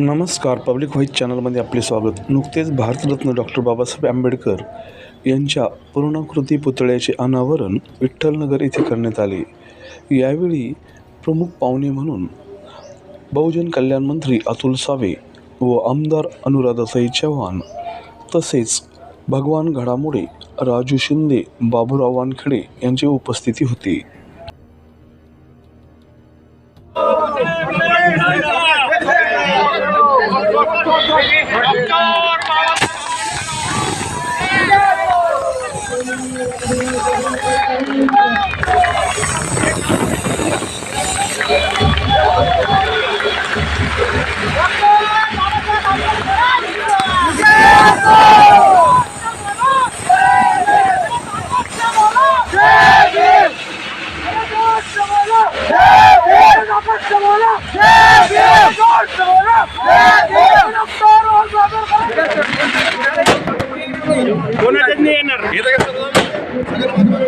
नमस्कार public voice चॅनलमध्ये आपले स्वागत. नुकतेच भारतरत्न डॉक्टर बाबासाहेब आंबेडकर यांच्या पूर्णाकृती पुतळ्याचे अनावरण विठ्ठलनगर येथे करण्यात आले. यावेळी प्रमुख पाहुणे म्हणून बहुजन कल्याण मंत्री अतुल सावे व आमदार अनुराधासाई चव्हाण तसेच भगवान घडामोडे राजू शिंदे बाबूराव वानखेडे यांची उपस्थिती होती.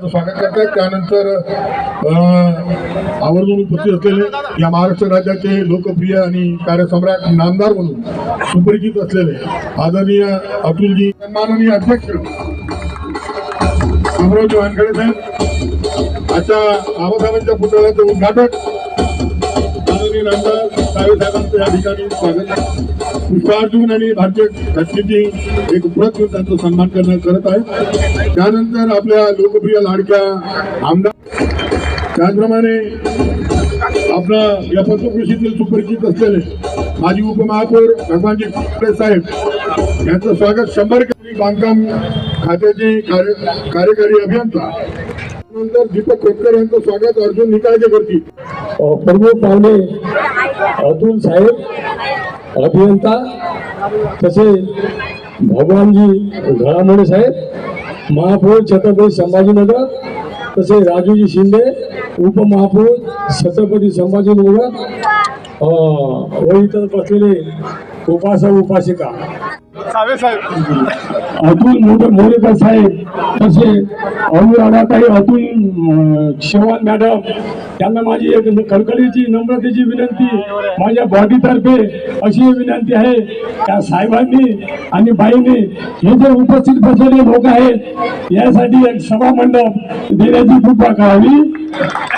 त्याचं स्वागत करतात त्यानंतर आवर्जून उपस्थित असलेले या महाराष्ट्र राज्याचे लोकप्रिय आणि कार्यसम्राट नामदार म्हणून सुपरिचित असलेले आदरणीय अतुलजी माननीय अध्यक्ष अमरावती वानखडे साहेब आजच्या बाबासाहेबांच्या पुतळ्याचं उद्घाटक माननीय नामदार साहेब साहेबांचं या ठिकाणी स्वागत पुष्पार्जुन आणि भारतीय घटनेची एक प्रत घेऊन त्यांचा सन्मान करण्यात करत आहे त्यानंतर आपल्या लोकप्रिय लाडक्या आमदार त्याचप्रमाणे आपला या पंचकृषीतील सुपरिचित असलेले माजी उपमहापौर भगवानजी साहेब यांचं स्वागत शंभर बांधकाम खात्याचे कार्य कार्यकारी अभियंता. नंतर दीपक खोतकर यांचं स्वागत अर्जुन निकाळजे करतील प्रमुख पाहुणे अर्जुन साहेब अभियंता तसे भगवानजी घडामोडे साहेब महापौर छत्रपती संभाजीनगर तसे राजूजी शिंदे उपमहापौर छत्रपती संभाजीनगर व इतर बसलेले उपासक उपासिका. अतुल मोठे मोरेकर साहेब तसे अनुराधाताई अतुल अं, मॅडम त्यांना माझी एक कडकडीची नम्रतेची विनंती माझ्या बॉडीतर्फे अशी विनंती आहे त्या साहेबांनी आणि बाईंनी हे जे उपस्थित बसलेले लोक आहेत यासाठी एक सभा मंडप देण्याची कृपा करावी.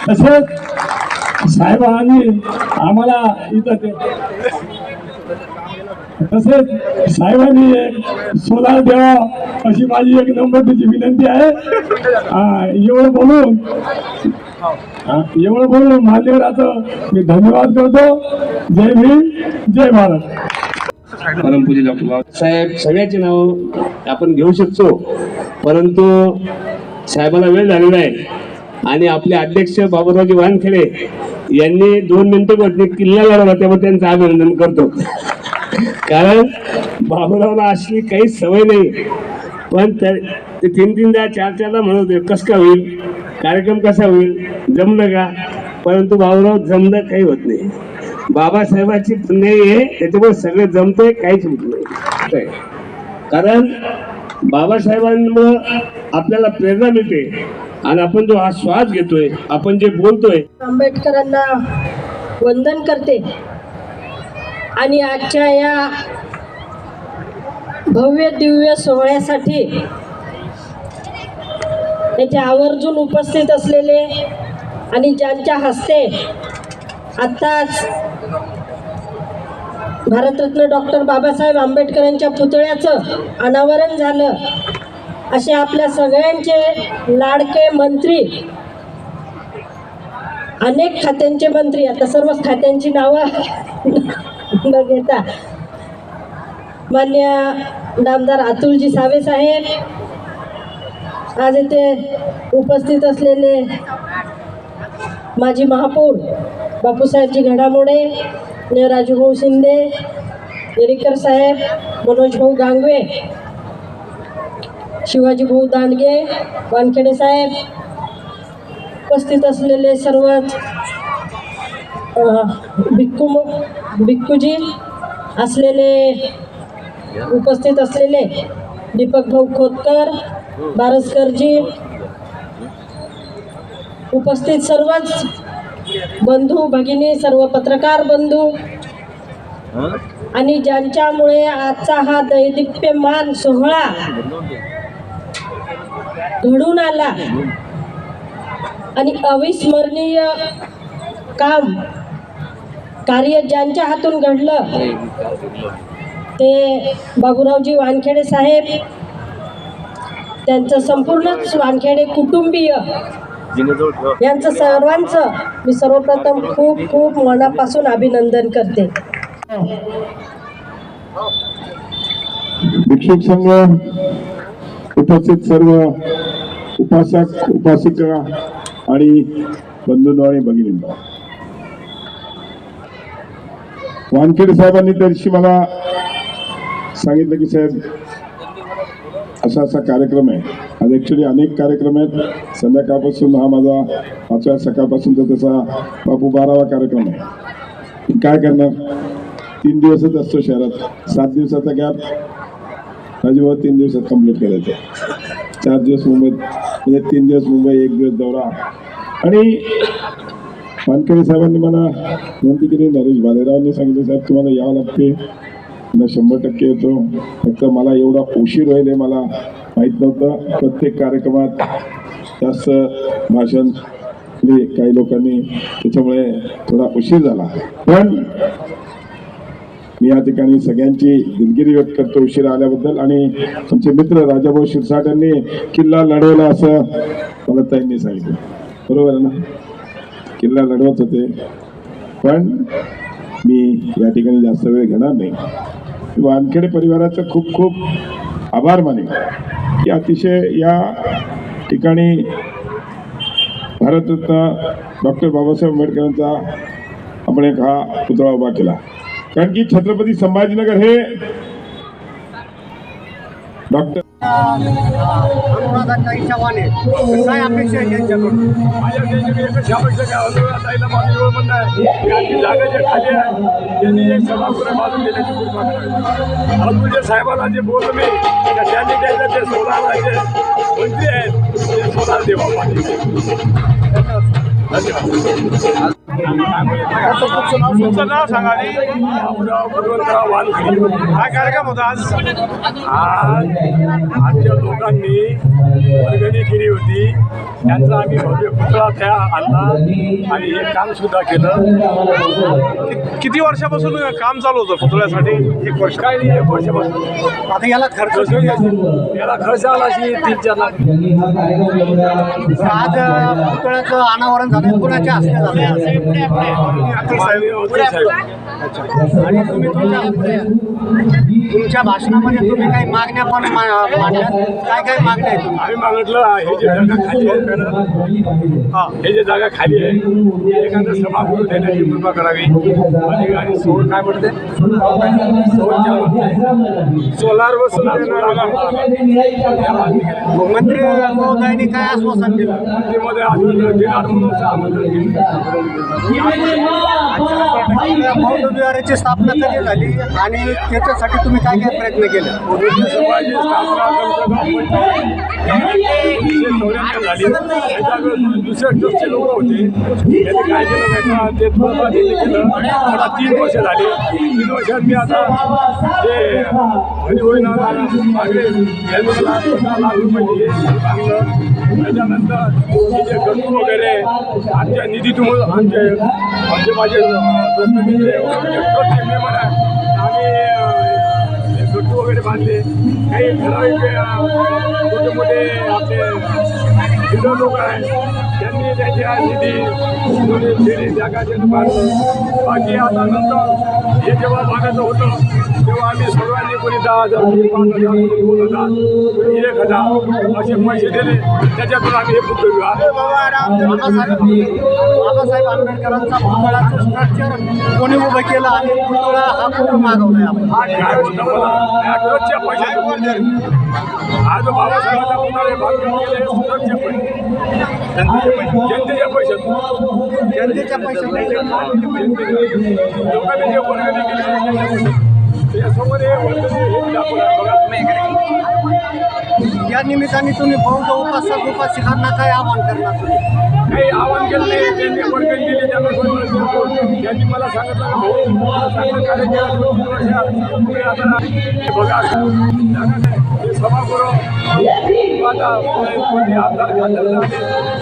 तसेच साहेबांनी आम्हाला इथं तसेच साहेबांनी सोलार द्यावा अशी माझी एक नम्रतेची विनंती आहे. एवढं बोलून एवढं बोलून मान्यवराचं मी धन्यवाद करतो. जय भीम जय भारत. परमपूजी डॉक्टर बाबासाहेब सगळ्याचे नाव आपण घेऊ शकतो. परंतु साहेबाला वेळ झालेला आहे आणि आपले अध्यक्ष बाबूरावजी वानखेडे यांनी दोन मिनिटं किल्ला लढवला त्यामुळे त्यांचं अभिनंदन करतो. कारण बाबूरावला अशी काही सवय नाही. पण ते तीन तीनदा चार चारदा म्हणत होते. कसं का होईल? कार्यक्रम कसा होईल? जमलं का? परंतु बाबुराव जमलं काही होत नाही. बाबासाहेबाची पुण्याई आहे त्याच्यामुळे सगळे जमते काहीच होत नाही. कारण बाबासाहेबांमुळं आपल्याला प्रेरणा मिळते. आणि आपण जो हा श्वास घेतोय आपण जे बोलतोय. आंबेडकरांना वंदन करते. आणि आजच्या या भव्य दिव्य सोहळ्यासाठी येथे आवर्जून उपस्थित असलेले आणि ज्यांच्या हस्ते आत्ताच भारतरत्न डॉक्टर बाबासाहेब आंबेडकरांच्या पुतळ्याचं अनावरण झालं. असे आपल्या सगळ्यांचे लाडके मंत्री अनेक खात्यांचे मंत्री आता सर्व खात्यांची नावं न घेता. मान्य नामदार अतुलजी सावे साहेब आज इथे उपस्थित असलेले माजी महापौर बापूसाहेबजी घडामोडे राजूभाऊ शिंदे येरीकर साहेब मनोज भाऊ गांगवे शिवाजी भाऊ दांडगे वानखेडे साहेब उपस्थित असलेले सर्वच भिक्खू भिक्खूजी असलेले उपस्थित असलेले दीपक भाऊ खोतकर बारसकरजी उपस्थित सर्वच बंधू भगिनी सर्व पत्रकार बंधू आणि ज्यांच्यामुळे आजचा हा दैदिप्यमान सोहळा घडून आला आणि अविस्मरणीय काम कार्य ज्यांच्या हातून घडलं ते बाबूरावजी वानखेडे साहेब त्यांचं संपूर्णच वानखेडे कुटुंबीय यांचं सर्वांचं मी सर्वप्रथम खूप खूप मनापासून अभिनंदन करते. भिक्षुक संघ उपस्थित सर्व उपासक उपासिका आणि बंधूंना आणि भगिनींना वानखेडे साहेबांनी त्या दिवशी मला सांगितलं की साहेब असा असा कार्यक्रम आहे. आज ॲक्च्युली अनेक कार्यक्रम आहेत. संध्याकाळपासून हा माझा पाचव्या सकाळपासून तर त्याचा बापू बारावा कार्यक्रम आहे. काय करणार? तीन दिवसच असतो शहरात. सात दिवसाचा गॅप राजूभाऊ तीन दिवसात कंप्लीट करायचं. चार दिवस मुंबईत म्हणजे तीन दिवस मुंबई एक दिवस दौरा. आणि वानखेडे साहेबांनी मला विनंती केली नरेश भालेरावांनी सांगितलं साहेब तुम्हाला यावं लागते. मला शंभर टक्के येतो. फक्त मला एवढा उशीर होईल हे मला माहीत नव्हतं. प्रत्येक कार्यक्रमात जास्त भाषण काही लोकांनी त्याच्यामुळे थोडा उशीर झाला. पण मी या ठिकाणी सगळ्यांची दिलगिरी व्यक्त करतो उशीर आल्याबद्दल आणि आमचे मित्र राजाभाऊ शिरसाट यांनी किल्ला लढवला असं मला ताईंनी सांगितलं. बरोबर आहे ना? किल्ला लढवत होते. पण मी या ठिकाणी जास्त वेळ घेणार नाही. वानखेडे परिवाराचं खूप खूप आभार माने की अतिशय या ठिकाणी भारतरत्न डॉक्टर बाबासाहेब आंबेडकरांचा आपण एक हा पुतळा उभा केला. कारण की छत्रपती संभाजीनगर हे डॉक्टर अनुराधाताई चव्हाणे काय अपेक्षा आहे यांच्याकडून माझ्या देशाची अपेक्षा आहे अनुराधाताईला माझं एवढं म्हणणं आहे की आमची जागा जे खाली आहे त्यांनी एक सभागृह बांधून देण्याची कृपा करावी साहेबांना जे बोललो मी का त्यांनी त्याचं जे सोलार जे मंत्री आहेत ते सोलार देवा पाहिजे तुमचं नाव सांगा वानखडे काय कार्यक्रम होता आज. आज आमच्या लोकांनी वर्गणी केली होती. त्यांचा आम्ही भव्य पुतळा त्या आणला आणि हे काम सुद्धा केलं. कि- किती वर्षापासून काम चालू होतं पुतळ्यासाठी? एक वर्ष. काय नाही एक वर्षापासून. आता याला खर्च याला खर्च आला अशी तीन चार लाख. आज पुतळ्याचं अनावरण झालं कुणाच्या हस्ते झालं आणि तुम्ही तुमच्या भाषणामध्ये तुम्ही काही मागण्या पण मांडल्या? काय काय मागण्या आहेत? आम्ही मागितलं हे जे जागा खाली आहे हा हे. जे जागा खाली आहे एखादं सभागृह देण्याची कृपा करावी. आणि सोल काय म्हणते? सोलार व सोलार मंत्री महोदयांनी काय आश्वासन दिलं? आमंत्रण दिलं. बौद्ध विहाराची स्थापना कधी झाली आणि त्याच्यासाठी तुम्ही काय काय प्रयत्न केले? समाजाची स्थापना दुसऱ्या ट्रस्टचे लोक होते त्यांनी काय केलं ते केलं मला तीन वर्ष झाले तीन वर्षात मी आता जे हरिहोईना मागे यांनी मला लाख रुपये दिले त्याच्यानंतर जे वगैरे आमच्या निधीतून आमचे म्हणजे माझे ट्रस्टचे मेंबर आहे आम्ही अं, हे गट्टू वगैरे बांधले काही ठराविक अं, मोठे मोठे आपले लिडर लोक आहेत त्यांनी त्याच्या निधी थोडी दिली जागा त्यांनी बांधलं बाकी आता नंतर हे जेव्हा बांधायचं होतं तेव्हा आम्ही सर्वांनी कोणी दहा हजार कोणी पाच हजार कोणी दोन हजार कोणी एक हजार असे पैसे दिले. त्याच्यातून आम्ही हे विवाह बाबासाहेब आंबेडकरांचा पुतळ्याचं स्ट्रक्चर कोणी उभं केलं आणि पुतळा हा कुठून मागवलाय आपण? रोजच्या आज बाबासाहेबांचा पुतळे पैसे जनतेच्या पैशातून जनतेच्या पैशातून लोकांनी जे वर्गणी केली त्यासमोर हे वर्गणी दाखवलं बघा. या. निमित्ताने तुम्ही बौद्ध उपासक उपासिकांना काय आवाहन करणार तुम्ही. काही आवाहन केलं नाही. त्यांनी वर्गणी दिली त्यांना त्यांनी. मला सांगितलं भाऊ चांगलं कार्य केलं हे बघा. सांगा नाही. हे सभागृह